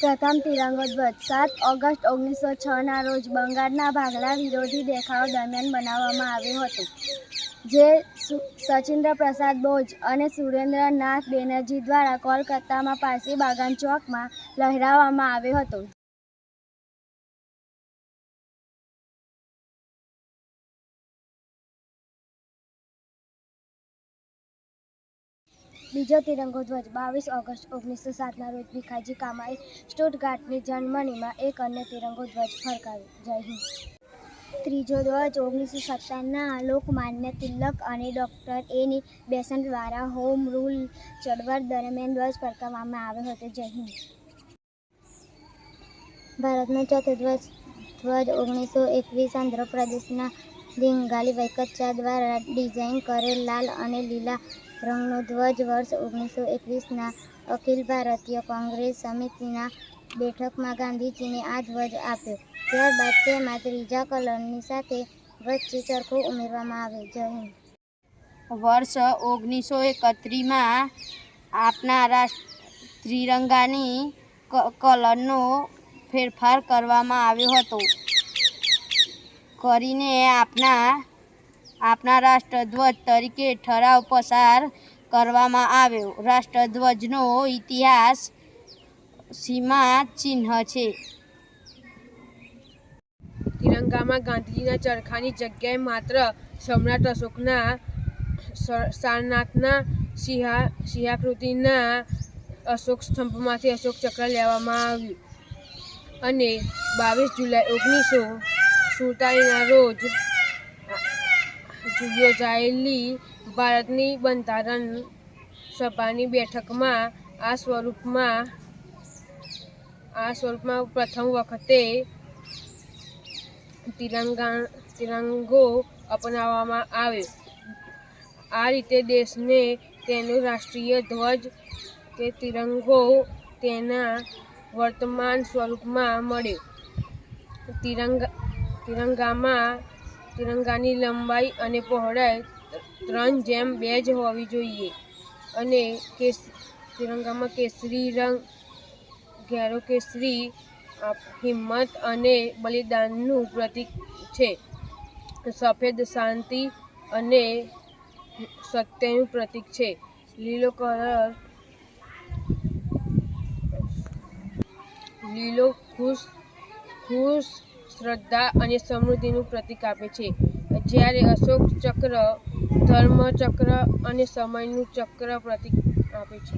પ્રથમ તિરંગો ધ્વજ. સાત ઓગસ્ટ ઓગણીસો છના રોજ બંગાળના ભાગલા વિરોધી દેખાવો દરમિયાન બનાવવામાં આવ્યું હતું, જે સચિન્દ્ર પ્રસાદ બોઝ અને સુરેન્દ્રનાથ બેનર્જી દ્વારા કોલકાતામાં પારસી બાગાન ચોકમાં લહેરાવવામાં આવ્યો હતો. બીજો તિરંગો ધ્વજ, બાવીસ ઓગસ્ટ ઓગણીસો સાતના રોજ ભીખાજી કામાએ સ્ટુટગાર્ટની જર્મનીમાં એક અન્ય તિરંગો ધ્વજ ફરકાવ્યો. જય હિન્દ. ત્રીજો ધ્વજ, ઓગણીસો સત્તાવનના લોકમાન્ય તિલક અને ડૉક્ટર એની બેસન દ્વારા હોમ રૂલ ચળવળ દરમિયાન ધ્વજ ફરકાવવામાં આવ્યો હતો. જય હિન્દ. ભારતનો ચોથો ધ્વજ ધ્વજ ઓગણીસો એકવીસ આંધ્રપ્રદેશના દિંગાલી વૈકચ્ચા દ્વારા ડિઝાઇન કરેલ લાલ અને લીલા રંગનો ધ્વજ વર્ષ ઓગણીસો એકવીસના અખિલ ભારતીય કોંગ્રેસ સમિતિના બેઠકમાં ગાંધીજીને આ ધ્વજ આપ્યો. ત્યારબાદ તેમાં ત્રીજા કલરની સાથે વચ્ચે ચરખો ઉમેરવામાં આવ્યો જય હિન્દ. વર્ષ ઓગણીસો એકત્રીસમાં આપના ત્રિરંગાની કલરનો ફેરફાર કરવામાં આવ્યો હતો. કરીને આપના આપના રાષ્ટ્રધ્વજ તરીકે ઠરાવ પસાર કરવામાં આવ્યો. રાષ્ટ્રધ્વજનો ઇતિહાસ સીમા ચિહ્ન છે. તિરંગામાં ગાંધીજીના ચરખાની જગ્યાએ માત્ર સમ્રાટ અશોકના સારનાથના સિંહા, સિંહાકૃતિના અશોક સ્તંભમાંથી અશોક ચક્ર લેવામાં આવ્યું. અને બાવીસ જુલાઈ ઓગણીસો સુડતાલીસના રોજ યોજાયેલી ભારતની બંધારણ સભાની બેઠકમાં આ સ્વરૂપમાં આ સ્વરૂપમાં પ્રથમ વખતે તિરંગા, તિરંગો અપનાવવામાં આવ્યો. આ રીતે દેશને તેનો રાષ્ટ્રીય ધ્વજ કે તિરંગો તેના વર્તમાન સ્વરૂપમાં મળ્યો. તિરંગા, તિરંગામાં તિરંગાની લંબાઈ અને પહોળાઈ ત્રણ જેમ બે જ હોવી જોઈએ. અને કેસ, તિરંગામાં કેસરી રંગ, ઘેરો કેસરી હિંમત અને બલિદાનનું પ્રતીક છે. સફેદ શાંતિ અને સત્યનું પ્રતીક છે. લીલો કલર, લીલો ખુશ ખુશ શ્રદ્ધા અને સમૃદ્ધિનું પ્રતીક આપે છે. જ્યારે અશોક ચક્ર ધર્મ ચક્ર અને સમયનું ચક્ર પ્રતીક આપે છે.